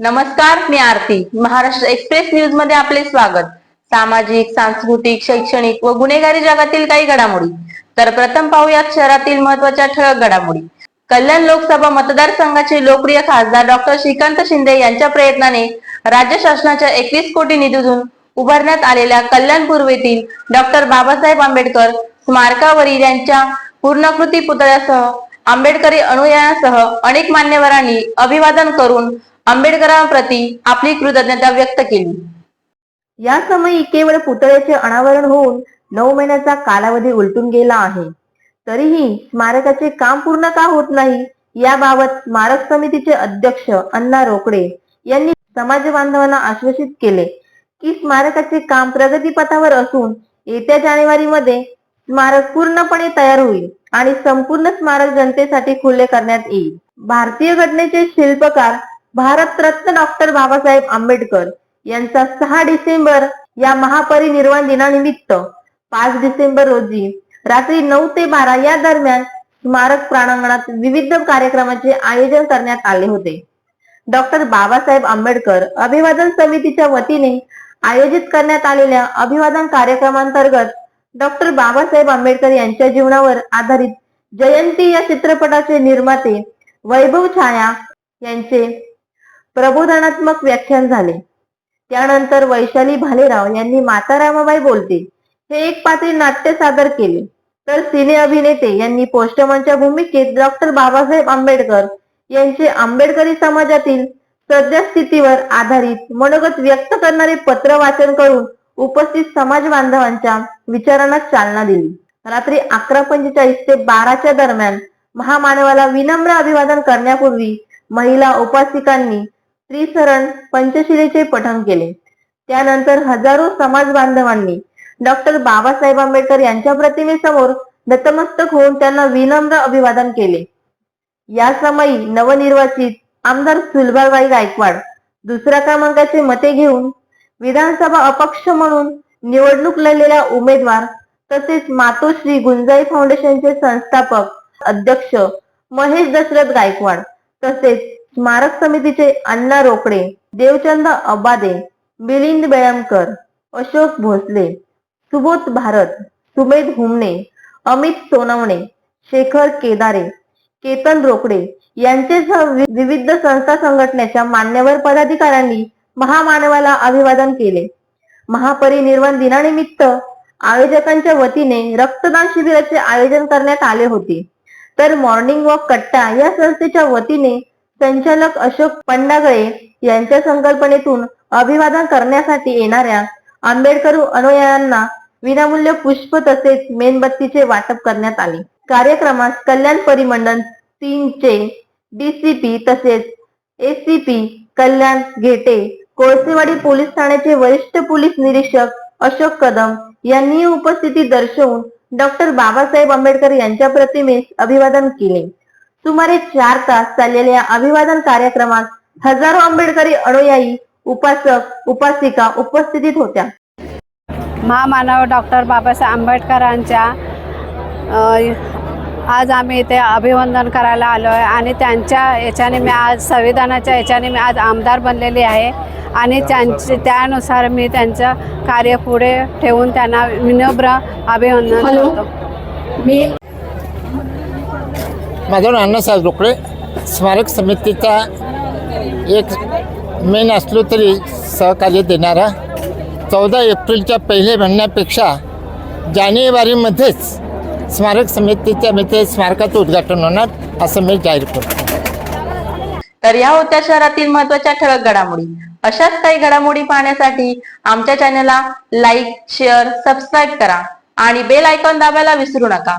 नमस्कार मी आरती. महाराष्ट्र एक्सप्रेस न्यूजमध्ये आपले स्वागत. सामाजिक सांस्कृतिक शैक्षणिक व गुन्हेगारी जगातील काही घडामोडी. तर प्रथम पाहूयात शहरातील महत्त्वाच्या ठळक घडामोडी. कल्याण लोकसभा मतदारसंघाचे लोकप्रिय खासदार डॉक्टर श्रीकांत शिंदे यांच्या प्रयत्नाने राज्य शासनाच्या एकवीस कोटी निधीतून उभारण्यात आलेल्या कल्याण पूर्वेतील डॉक्टर बाबासाहेब आंबेडकर स्मारकावरील यांच्या पूर्णाकृती पुतळ्यासह आंबेडकरी अनुयायांसह अनेक मान्यवरांनी अभिवादन करून आंबेडकरांप्रती आपली कृतज्ञता व्यक्त केली. या समयी केवळ पुतळ्याचे अनावरण होऊन नऊ महिन्याचा कालावधी उलटून गेला आहे. तरीही स्मारकाचे काम पूर्ण का होत नाही याबाबत स्मारक समितीचे अध्यक्ष अण्णा रोकडे यांनी समाज बांधवांना आश्वासित केले की स्मारकाचे काम प्रगतीपथावर असून येत्या जानेवारी मध्ये स्मारक पूर्णपणे तयार होईल आणि संपूर्ण स्मारक जनतेसाठी खुले करण्यात येईल. भारतीय घटनेचे शिल्पकार भारतरत्न डॉक्टर बाबासाहेब आंबेडकर यांचा सहा डिसेंबर या महापरिनिर्वाण दिनानिमित्त पाच डिसेंबर रोजी रात्री नऊ ते बारा या दरम्यान स्मारक प्रांगणात विविध कार्यक्रमाचे आयोजन करण्यात आले होते. डॉक्टर बाबासाहेब आंबेडकर अभिवादन समितीच्या वतीने आयोजित करण्यात आलेल्या अभिवादन कार्यक्रमांतर्गत डॉक्टर बाबासाहेब आंबेडकर यांच्या जीवनावर आधारित जयंती या चित्रपटाचे निर्माते वैभव छाया यांचे प्रबोधनात्मक व्याख्यान झाले. त्यानंतर वैशाली भालेराव यांनी माता रामाबाई बोलते. हे एक पात्री नाट्य सादर केले. तर सिने अभिनेते यांनी पोस्टमनच्या भूमिकेत डॉक्टर बाबासाहेब आंबेडकर यांचे आंबेडकरी समाजातील सद्यस्थितीवर आधारित मनोगत व्यक्त करणारे पत्र वाचन करून उपस्थित समाज बांधवांच्या विचारांना चालना दिली. रात्री अकरा पंचेचाळीस ते बाराच्या दरम्यान महामानवाला विनम्र अभिवादन करण्यापूर्वी महिला उपासिकांनी त्रिसरण पंचशिलेचे पठण केले. त्यानंतर हजारो समाज बांधवांनी डॉक्टर बाबासाहेब आंबेडकर यांच्या प्रतिमेसमोर नतमस्तक होऊन त्यांना विनम्र अभिवादन केले. या समयी नवनिर्वाचित आमदार सुलभाबाई गायकवाड दुसऱ्या क्रमांकाचे मते घेऊन विधानसभा अपक्ष म्हणून निवडणूक लढलेल्या उमेदवार तसेच मातोश्री गुंजाई फाउंडेशनचे संस्थापक अध्यक्ष महेश दशरथ गायकवाड तसेच स्मारक समितीचे अण्णा रोकडे देवचंद अबादे मिलिंद बेळमकर अशोक भोसले सुबोध भारत सुमेध हुमणे अमित सोनवणे शेखर केदारे केतन रोकडे यांचेसह विविध संस्था संघटनेच्या मान्यवर पदाधिकाऱ्यांनी महामानवाला अभिवादन केले. महापरिनिर्वाण दिनानिमित्त आयोजकांच्या वतीने रक्तदान शिबिराचे आयोजन करण्यात आले होते. तर मॉर्निंग वॉक कट्टा या संस्थेच्या वतीने संचालक अशोक पंडागळे यांच्या संकल्पनेतून अभिवादन करण्यासाठी येणाऱ्या आंबेडकर अनुयायांना विनामूल्य पुष्प तसेच मेणबत्तीचे वाटप करण्यात आले. कार्यक्रमास कल्याण परिमंडल तीनचे डीसीपी तसेच एसीपी कल्याण घेटे कोळसेवाडी पोलीस ठाण्याचे वरिष्ठ पोलीस निरीक्षक अशोक कदम यांनी उपस्थिती दर्शवून डॉक्टर बाबासाहेब आंबेडकर यांच्या प्रतिमेस अभिवादन केले. सुमारे चार तास चाललेल्या अभिवादन कार्यक्रमात हजारो आंबेडकरी अनुयायी उपासक उपासिका उपस्थितीत होत्या. महामानव डॉक्टर बाबासाहेब आंबेडकरांच्या आज आम्ही इथे अभिवंदन करायला आलो आहे आणि त्यांच्या याच्याने मी आज संविधानाच्या याच्याने मी आज आमदार बनलेली आहे. आणि त्यांचे त्यानुसार मी त्यांचं कार्य पुढे ठेवून त्यांना विनम्र अभिवंदन करतो. माझं अण्णासाहेब रोकडे. स्मारक समितीचा एक मेन असलो तरी सहकार्य देणारा चौदा एप्रिलच्या पहिल्या म्हणण्यापेक्षा जानेवारीमध्येच स्मारक समितीच्या मित्र स्मारकाचं उद्घाटन होणार असं मी जाहीर करतो. तर या होत्या शहरातील महत्त्वाच्या ठळक घडामोडी. अशाच काही घडामोडी पाहण्यासाठी आमच्या चॅनलला लाईक शेअर सबस्क्राईब करा आणि बेल आयकॉन दाबायला विसरू नका.